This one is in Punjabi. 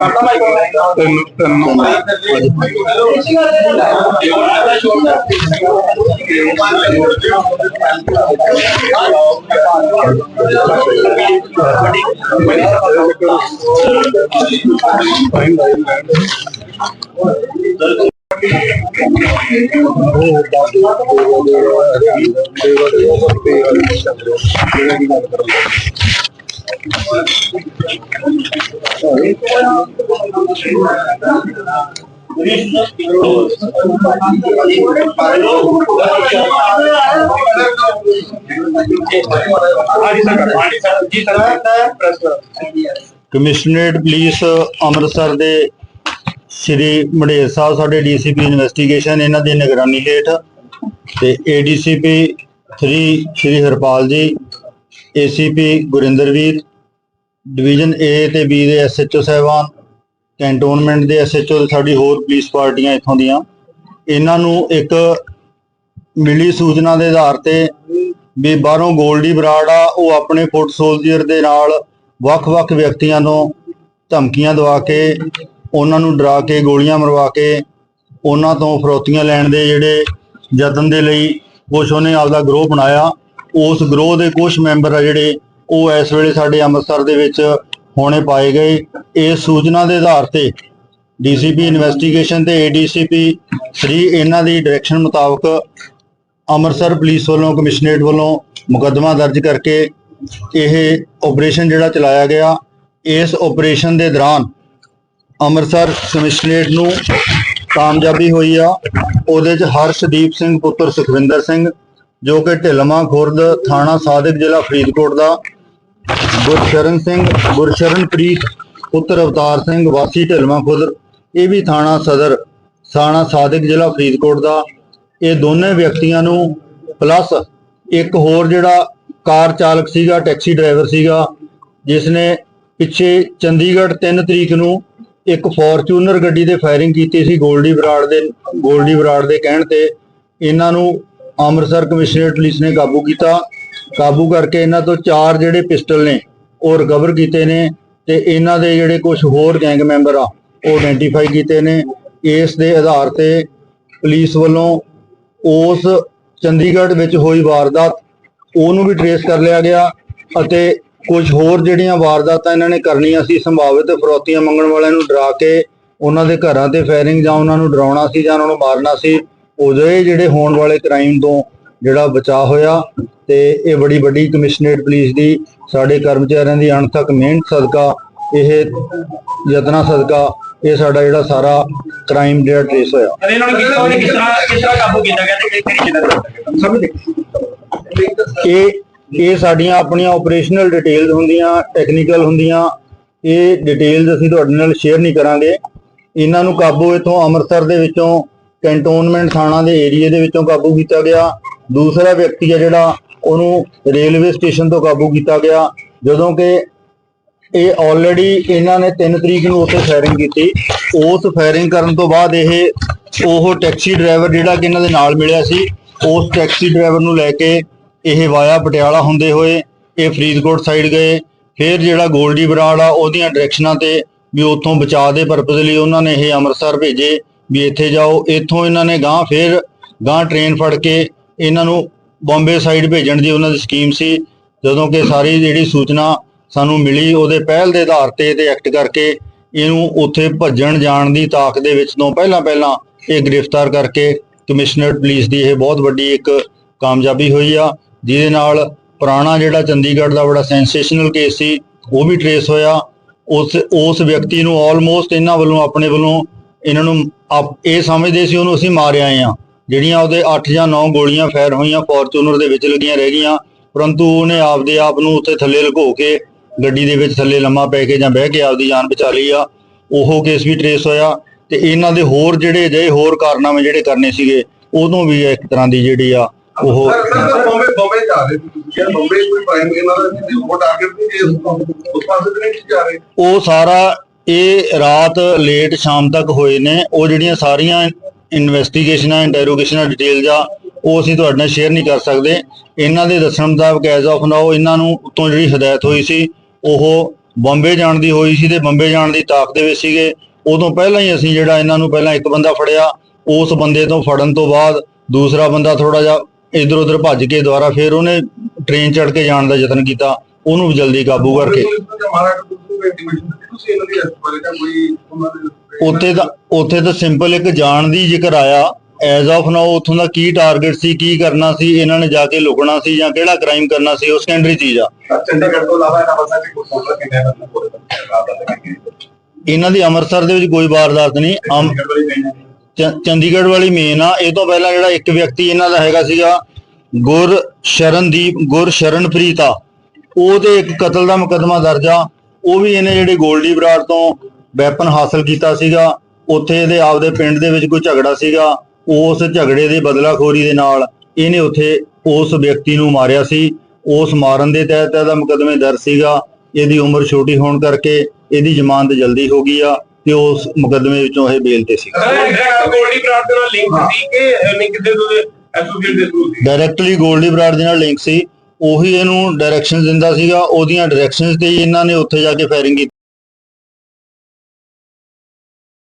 ਤਿੰਨ ਤਿੰਨ ਕਮਿਸ਼ਨਰੇਟ ਪੁਲਿਸ ਅੰਮ੍ਰਿਤਸਰ ਦੇ ਸ਼੍ਰੀ ਮੰਡੇਰ ਸਾਹਿਬ, ਸਾਡੇ ਡੀਸੀਪੀ ਇਨਵੈਸਟੀਗੇਸ਼ਨ, ਇਹਨਾਂ ਦੀ ਨਿਗਰਾਨੀ ਹੇਠ ਤੇ ਏਡੀਸੀਪੀ 3 ਸ਼੍ਰੀ ਹਰਪਾਲ ਜੀ, ਏਸੀਪੀ ਗੁਰਿੰਦਰਵੀਰ ਡਿਵੀਜ਼ਨ ਏ ਤੇ ਬੀ ਦੇ ਐਸਐਚਓ ਸਾਹਿਬਾਨ ਕੈਂਟੋਨਮੈਂਟ ਦੇ ਐਸਐਚਓ ਤੇ ਸਾਡੀ ਹੋਰ ਪੁਲਿਸ ਪਾਰਟੀਆਂ ਇੱਥੋਂ ਦੀਆਂ। ਇਹਨਾਂ ਨੂੰ ਇੱਕ ਮਿਲੀ ਸੂਚਨਾ ਦੇ ਆਧਾਰ ਤੇ ਵੀ ਬਾਹਰੋਂ ਗੋਲਡੀ ਬਰਾੜ ਆ, ਉਹ ਆਪਣੇ ਫੁੱਟ ਸੋਲਜੀਅਰ ਦੇ ਨਾਲ ਵੱਖ-ਵੱਖ ਵਿਅਕਤੀਆਂ ਨੂੰ ਧਮਕੀਆਂ ਦਵਾ ਕੇ, ਉਹਨਾਂ ਨੂੰ ਡਰਾ ਕੇ, ਗੋਲੀਆਂ ਮਰਵਾ ਕੇ, ਉਹਨਾਂ ਤੋਂ ਫਰੋਤੀਆਂ ਲੈਣ ਦੇ ਜਿਹੜੇ ਯਤਨ ਦੇ ਲਈ ਕੁਛ ਉਹਨੇ ਆਪਦਾ ਗਰੋਹ ਬਣਾਇਆ। ਉਸ ਗਰੋਹ ਦੇ ਕੁਝ ਮੈਂਬਰ ਆ ਜਿਹੜੇ ਉਹ ਇਸ ਵੇਲੇ ਸਾਡੇ ਅੰਮ੍ਰਿਤਸਰ ਦੇ ਵਿੱਚ ਹੋਣੇ ਪਾਏ ਗਏ। ਇਸ ਸੂਚਨਾ ਦੇ ਆਧਾਰ ਤੇ ਡੀਸੀਪੀ ਇਨਵੈਸਟੀਗੇਸ਼ਨ ਤੇ ਏਡੀਸੀਪੀ ਸ਼੍ਰੀ ਇਹਨਾਂ ਦੀ ਡਾਇਰੈਕਸ਼ਨ ਮੁਤਾਬਕ ਅੰਮ੍ਰਿਤਸਰ ਪੁਲਿਸ ਵੱਲੋਂ, ਕਮਿਸ਼ਨਰੇਟ ਵੱਲੋਂ ਮੁਕੱਦਮਾ ਦਰਜ ਕਰਕੇ ਇਹ ਆਪਰੇਸ਼ਨ ਜਿਹੜਾ ਚਲਾਇਆ ਗਿਆ, ਇਸ ਆਪਰੇਸ਼ਨ ਦੇ ਦੌਰਾਨ ਅੰਮ੍ਰਿਤਸਰ ਕਮਿਸ਼ਨਰੇਟ ਨੂੰ ਕਾਮਯਾਬੀ ਹੋਈ ਆ। ਉਹਦੇ ਚ ਹਰਸ਼ਦੀਪ ਸਿੰਘ ਪੁੱਤਰ ਸੁਖਵਿੰਦਰ ਸਿੰਘ, ਜੋ ਕਿ ਢਿਲਮਾ ਖੁਰਦ ਥਾਣਾ ਸਾਦਿਕ ਜ਼ਿਲ੍ਹਾ ਫਰੀਦਕੋਟ ਦਾ ਗੁਰਸ਼ਰਨ ਸਿੰਘ ਗੁਰਸ਼ਰਨਪ੍ਰੀਤ ਪੁੱਤਰ ਅਵਤਾਰ ਸਿੰਘ, ਵਾਸੀ ਢਿਲਮਾ ਖੁਰਦ ਇਹ ਵੀ ਥਾਣਾ ਸਦਰ ਥਾਣਾ ਸਾਦਿਕ ਜ਼ਿਲ੍ਹਾ ਫਰੀਦਕੋਟ ਦਾ। ਇਹ ਦੋਨੇ ਵਿਅਕਤੀਆਂ ਨੂੰ ਪਲੱਸ ਇੱਕ ਹੋਰ ਜਿਹੜਾ ਕਾਰ ਚਾਲਕ ਸੀਗਾ, ਟੈਕਸੀ ਡਰਾਈਵਰ ਸੀਗਾ ਜਿਸ ਨੇ ਪਿੱਛੇ ਚੰਡੀਗੜ੍ਹ 3 ਤਰੀਕ ਨੂੰ ਇੱਕ ਫੋਰਚੂਨਰ ਗੱਡੀ ਦੇ ਫਾਇਰਿੰਗ ਕੀਤੀ ਸੀ ਗੋਲਡੀ ਬਰਾੜ ਦੇ, ਗੋਲਡੀ ਬਰਾੜ ਦੇ ਕਹਿਣ ਤੇ। ਇਹਨਾਂ ਨੂੰ ਅੰਮ੍ਰਿਤਸਰ ਕਮਿਸ਼ਨਰੇਟ ਪੁਲਿਸ ਨੇ ਕਾਬੂ ਕੀਤਾ। ਕਾਬੂ ਕਰਕੇ ਇਹਨਾਂ ਤੋਂ ਚਾਰ ਜਿਹੜੇ ਪਿਸਟਲ ਨੇ, ਉਹ ਰਿਕਵਰ ਕੀਤੇ ਨੇ ਤੇ ਇਹਨਾਂ ਦੇ ਜਿਹੜੇ ਕੁਝ ਹੋਰ ਗੈਂਗ ਮੈਂਬਰ ਆ, ਉਹ ਆਇਡੈਂਟੀਫਾਈ ਕੀਤੇ ਨੇ। ਇਸ ਦੇ ਆਧਾਰ ਤੇ ਪੁਲਿਸ ਵੱਲੋਂ ਉਸ ਚੰਡੀਗੜ੍ਹ ਵਿੱਚ ਹੋਈ ਵਾਰਦਾਤ, ਉਹਨੂੰ ਵੀ ਟਰੇਸ ਕਰ ਲਿਆ ਗਿਆ ਅਤੇ ਕੁਝ ਹੋਰ ਜਿਹੜੀਆਂ ਵਾਰਦਾਤਾਂ ਇਹਨਾਂ ਨੇ ਕਰਨੀਆਂ ਸੀ, ਸੰਭਾਵਿਤ ਫਰੋਤੀਆਂ ਮੰਗਣ ਵਾਲਿਆਂ ਨੂੰ ਡਰਾ ਕੇ ਉਹਨਾਂ ਦੇ ਘਰਾਂ ਤੇ ਫਾਇਰਿੰਗ ਜਾਂ ਉਹਨਾਂ ਨੂੰ ਡਰਾਉਣਾ ਸੀ ਜਾਂ ਉਹਨਾਂ ਨੂੰ ਮਾਰਨਾ ਸੀ, ਉਹਦੇ ਜਿਹੜੇ ਹੋਣ ਵਾਲੇ ਕ੍ਰਾਈਮ ਤੋਂ ਜਿਹੜਾ ਬਚਾਅ ਹੋਇਆ ਤੇ ਇਹ ਬੜੀ ਵੱਡੀ ਕਮਿਸ਼ਨਰੇਟ ਪੁਲਿਸ ਦੀ ਸਾਡੇ ਕਰਮਚਾਰੀਆਂ ਦੀ ਅਣਥੱਕ ਮਿਹਨਤ ਸਦਕਾ ਇਹ ਯਤਨਾ ਸਦਕਾ ਇਹ ਸਾਡਾ ਜਿਹੜਾ ਸਾਰਾ ਕ੍ਰਾਈਮ ਜਿਹੜਾ ਟ੍ਰੇਸ ਹੋਇਆ। ਅਰੇ ਇਹਨਾਂ ਨੂੰ ਕਿਸ ਤਰ੍ਹਾਂ ਕਿਸ ਤਰ੍ਹਾਂ ਕਿਸ ਤਰ੍ਹਾਂ ਕਾਬੂ ਕੀਤਾ ਗਿਆ ਤੇ ਕਿਸ ਤਰੀਕੇ ਨਾਲ ਸਮਝਦੇ ਇਹ ਇਹ ਸਾਡੀਆਂ ਆਪਣੀਆਂ ਆਪਰੇਸ਼ਨਲ ਡਿਟੇਲਸ ਹੁੰਦੀਆਂ ਟੈਕਨੀਕਲ ਹੁੰਦੀਆਂ ਇਹ ਡਿਟੇਲਸ ਅਸੀਂ ਤੁਹਾਡੇ ਨਾਲ ਸ਼ੇਅਰ ਨਹੀਂ ਕਰਾਂਗੇ। ਇਹਨਾਂ ਨੂੰ ਕਾਬੂ ਇਥੋਂ ਅੰਮ੍ਰਿਤਸਰ ਦੇ ਵਿੱਚੋਂ ਕੈਂਟੋਨਮੈਂਟ ਥਾਣਾ ਦੇ ਏਰੀਆ ਦੇ ਵਿੱਚੋਂ ਕਾਬੂ ਕੀਤਾ ਗਿਆ। ਦੂਸਰਾ ਵਿਅਕਤੀ ਹੈ ਜਿਹੜਾ ਉਹਨੂੰ ਰੇਲਵੇ ਸਟੇਸ਼ਨ ਤੋਂ ਕਾਬੂ ਕੀਤਾ ਗਿਆ, ਜਦੋਂ ਕਿ ਇਹ ਆਲਰੇਡੀ ਇਹਨਾਂ ਨੇ 3 ਤਰੀਕ ਨੂੰ ਉੱਥੇ ਫਾਇਰਿੰਗ ਕੀਤੀ। ਉਸ ਫਾਇਰਿੰਗ ਕਰਨ ਤੋਂ ਬਾਅਦ ਇਹ ਉਹ ਟੈਕਸੀ ਡਰਾਈਵਰ ਜਿਹੜਾ ਕਿ ਇਹਨਾਂ ਦੇ ਨਾਲ ਮਿਲਿਆ ਸੀ, ਉਸ ਟੈਕਸੀ ਡਰਾਈਵਰ ਨੂੰ ਲੈ ਕੇ ਇਹ ਵਾਇਆ ਪਟਿਆਲਾ ਹੁੰਦੇ ਹੋਏ ਇਹ ਫਰੀਦਕੋਟ ਸਾਈਡ ਗਏ। ਫਿਰ ਜਿਹੜਾ ਗੋਲਡੀ ਬਰਾੜ ਆ, ਉਹਦੀਆਂ ਡਾਇਰੈਕਸ਼ਨਾਂ ਤੇ ਵੀ ਉੱਥੋਂ ਬਚਾਅ ਦੇ ਪਰਪਸ ਲਈ ਉਹਨਾਂ ਨੇ ਇਹ ਅੰਮ੍ਰਿਤਸਰ ਭੇਜੇ ਵੀ ਇੱਥੇ ਜਾਓ। ਇੱਥੋਂ ਇਹਨਾਂ ਨੇ ਗਾਂ ਫਿਰ ਗਾਂ ਟ੍ਰੇਨ ਫੜ ਕੇ ਇਹਨਾਂ ਨੂੰ ਬੰਬੇ ਸਾਈਡ ਭੇਜਣ ਦੀ ਉਹਨਾਂ ਦੀ ਸਕੀਮ ਸੀ। ਜਦੋਂ ਕਿ ਸਾਰੀ ਜਿਹੜੀ ਸੂਚਨਾ ਸਾਨੂੰ ਮਿਲੀ, ਉਹਦੇ ਪਹਿਲ ਦੇ ਆਧਾਰ ਤੇ ਤੇ ਐਕਟ ਕਰਕੇ ਇਹਨੂੰ ਉੱਥੇ ਭੱਜਣ ਜਾਣ ਦੀ ਤਾਕ ਦੇ ਵਿੱਚ ਤੋਂ ਪਹਿਲਾਂ ਪਹਿਲਾਂ ਇਹ ਗ੍ਰਿਫਤਾਰ ਕਰਕੇ ਕਮਿਸ਼ਨਰ ਪੁਲਿਸ ਦੀ ਇਹ ਬਹੁਤ ਵੱਡੀ ਇੱਕ ਕਾਮਯਾਬੀ ਹੋਈ ਆ, ਜਿਹਦੇ ਨਾਲ ਪੁਰਾਣਾ ਜਿਹੜਾ ਚੰਡੀਗੜ੍ਹ ਦਾ ਬੜਾ ਸੈਂਸੇਸ਼ਨਲ ਕੇਸ ਸੀ, ਉਹ ਵੀ ਟਰੇਸ ਹੋਇਆ। ਉਸ ਉਸ ਵਿਅਕਤੀ ਨੂੰ ਆਲਮੋਸਟ ਇਹਨਾਂ ਵੱਲੋਂ, ਆਪਣੇ ਵੱਲੋਂ ਇਹਨਾਂ ਨੂੰ ਆਪ- ਇਹ ਸਮਝਦੇ ਸੀ ਉਹਨੂੰ ਅਸੀਂ ਮਾਰ ਆਏ ਆ। ਜਿਹੜੀਆਂ ਉਹਦੇ 8 ਜਾਂ 9 ਗੋਲੀਆਂ ਫਾਇਰ ਹੋਈਆਂ ਫੋਰਚੂਨਰ ਦੇ ਵਿੱਚ ਲੱਗੀਆਂ ਰਹਿ ਗਈਆਂ ਪਰੰਤੂ ਉਹਨੇ ਆਪਦੇ ਆਪ ਨੂੰ ਉੱਥੇ ਥੱਲੇ ਲੁਕੋ ਕੇ ਗੱਡੀ ਦੇ ਵਿੱਚ ਥੱਲੇ ਲੰਮਾ ਪੈ ਕੇ ਜਾਂ ਬਹਿ ਕੇ ਆਪਦੀ ਜਾਨ ਬਚਾ ਲਈ ਆ। ਉਹ ਕੇਸ ਵੀ ਟਰੇਸ ਹੋਇਆ ਤੇ ਇਹਨਾਂ ਦੇ ਹੋਰ ਜਿਹੜੇ ਅਜਿਹੇ ਹੋਰ ਕਾਰਨਾਮੇ ਜਿਹੜੇ ਕਰਨੇ ਸੀਗੇ ਉਦੋਂ ਵੀ ਇੱਕ ਤਰ੍ਹਾਂ ਦੀ ਜਿਹੜੀ ਆ ਉਹ ਬੰਬੇ ਬੰਬੇ ਜਾ ਰਹੇ ਸੀ। ਤੁਸੀਂ ਬੰਬੇ ਕੋਈ ਪ੍ਰਾਈਮ ਇਹਨਾਂ ਦਾ ਉਹ ਟਾਰਗੇਟ ਨਹੀਂ ਉਸ ਪਾਸੇ ਤੇ ਨਹੀਂ ਜਾ ਰਹੇ। ਉਹ ਸਾਰਾ ਇਹ ਰਾਤ ਲੇਟ ਸ਼ਾਮ ਤੱਕ ਹੋਏ ਨੇ ਉਹ ਜਿਹੜੀਆਂ ਸਾਰੀਆਂ ਇਨਵੈਸਟੀਗੇਸ਼ਨਾਂ ਇੰਟਰੋਗੇਸ਼ਨਾਂ ਡਿਟੇਲਸ ਆ ਉਹ ਅਸੀਂ ਤੁਹਾਡੇ ਨਾਲ ਸ਼ੇਅਰ ਨਹੀਂ ਕਰ ਸਕਦੇ। ਇਹਨਾਂ ਦੇ ਦੱਸਣ ਮੁਤਾਬਕ ਐਜ਼ ਆਫ ਨਾਓ ਇਹਨਾਂ ਨੂੰ ਉੱਤੋਂ ਜਿਹੜੀ ਹਦਾਇਤ ਹੋਈ ਸੀ, ਉਹ ਬੰਬੇ ਜਾਣ ਦੀ ਹੋਈ ਸੀ ਤੇ ਬੰਬੇ ਜਾਣ ਦੀ ਤਾਕ ਦੇ ਵਿੱਚ ਸੀਗੇ। ਉਦੋਂ ਪਹਿਲਾਂ ਹੀ ਅਸੀਂ ਜਿਹੜਾ ਇਹਨਾਂ ਨੂੰ ਪਹਿਲਾਂ ਇੱਕ ਬੰਦਾ ਫੜਿਆ, ਉਸ ਬੰਦੇ ਤੋਂ ਫੜਨ ਤੋਂ ਬਾਅਦ ਦੂਸਰਾ ਬੰਦਾ ਥੋੜਾ ਜਿਹਾ ਇਧਰ ਉਧਰ ਭੱਜ ਕੇ ਦੁਬਾਰਾ ਫਿਰ ਉਹਨੇ ਟ੍ਰੇਨ ਚੜ੍ਹ ਕੇ ਜਾਣ ਦਾ ਯਤਨ ਕੀਤਾ। ਉਹਨੂੰ ਵੀ ਜਲਦੀ ਕਾਬੂ ਕਰਕੇ। ਇਹਨਾਂ ਦੀ ਉੱਥੇ ਤਾਂ ਉੱਥੇ ਸਿੰਪਲ ਇੱਕ ਜਾਣ ਦੀ ਜ਼ਿਕਰ ਆਇਆ। ਐਜ਼ ਆਫ ਨਾਓ ਉੱਥੋਂ ਦਾ ਕੀ ਟਾਰਗੇਟ ਸੀ ਕੀ ਕਰਨਾ ਸੀ ਇਹਨਾਂ ਨੇ ਜਾ ਕੇ ਲੁਕਣਾ ਸੀ ਜਾਂ ਕਿਹੜਾ ਕ੍ਰਾਈਮ ਕਰਨਾ ਸੀ ਉਹ ਸੈਕੰਡਰੀ ਚੀਜ਼ ਆ। ਚੰਡੀਗੜ੍ਹ ਤੋਂ ਇਲਾਵਾ ਇਹਨਾਂ ਬੰਦਾ ਕੋਈ ਸੋਚਦਾ ਕਿੰਨੇ ਬੰਦੇ ਪੂਰੇ ਰਾਤ ਦਾ ਲੱਗੇ ਇਹਨਾਂ ਦੀ ਅੰਮ੍ਰਿਤਸਰ ਦੇ ਵਿੱਚ ਕੋਈ ਵਾਰਦਾਤ ਨਹੀਂ ਚੰਡੀਗੜ੍ਹ ਵਾਲੀ ਚੰਡੀਗੜ੍ਹ ਮੇਨ ਆ। ਇਹ ਤੋਂ ਪਹਿਲਾਂ ਜਿਹੜਾ ਇੱਕ ਵਿਅਕਤੀ ਇਹਨਾਂ ਦਾ ਹੈਗਾ ਸੀਗਾ ਗੁਰ ਸ਼ਰਨਦੀਪ ਗੁਰ ਸ਼ਰਨਪ੍ਰੀਤ ਆ। ਉਹਦੇ ਇੱਕ ਕਤਲ ਦਾ ਮੁਕੱਦਮਾ ਦਰਜ ਆ। ਉਹ ਵੀ ਇਹਨੇ ਜਿਹੜੇ ਗੋਲਡੀ ਬਰਾੜ ਤੋਂ ਵੈਪਨ ਹਾਸਲ ਕੀਤਾ ਸੀਗਾ। ਉੱਥੇ ਇਹਦੇ ਆਪਦੇ ਪਿੰਡ ਦੇ ਵਿੱਚ ਕੋਈ ਝਗੜਾ ਸੀਗਾ। ਉਸ ਝਗੜੇ ਦੀ ਬਦਲਾਖੋਰੀ ਦੇ ਨਾਲ ਇਹਨੇ ਉੱਥੇ ਉਸ ਵਿਅਕਤੀ ਨੂੰ ਮਾਰਿਆ ਸੀ। ਉਸ ਮਾਰਨ ਦੇ ਤਹਿਤ ਇਹਦਾ ਮੁਕੱਦਮੇ ਦਰਜ ਸੀਗਾ। ਇਹਦੀ ਉਮਰ ਛੋਟੀ ਹੋਣ ਕਰਕੇ ਇਹਦੀ ਜ਼ਮਾਨਤ ਜਲਦੀ ਹੋ ਗਈ ਆ ਤੇ ਉਸ ਮੁਕੱਦਮੇ ਵਿੱਚੋਂ ਇਹ ਬੇਲ ਤੇ ਸੀ। ਗੋਲਡੀ ਬਰਾਡ ਦੇ ਨਾਲ ਲਿੰਕ ਸੀ ਕਿ ਨਹੀਂ ਕਿਸੇ ਤੋਂ ਐਸੋਸੀਏਟ ਦੇ ਥਰੂ ਸੀ ਡਾਇਰੈਕਟਲੀ ਗੋਲਡੀ ਬਰਾੜ ਦੇ ਨਾਲ ਲਿੰਕ ਸੀ। ਉਹੀ ਇਹਨੂੰ ਡਾਇਰੈਕਸ਼ਨ ਦਿੰਦਾ ਸੀਗਾ, ਉਹਦੀਆਂ ਡਾਇਰੈਕਸ਼ਨਸ ਤੇ ਹੀ ਇਹਨਾਂ ਨੇ ਉੱਥੇ ਜਾ ਕੇ ਫਾਇਰਿੰਗ ਕੀਤੀ।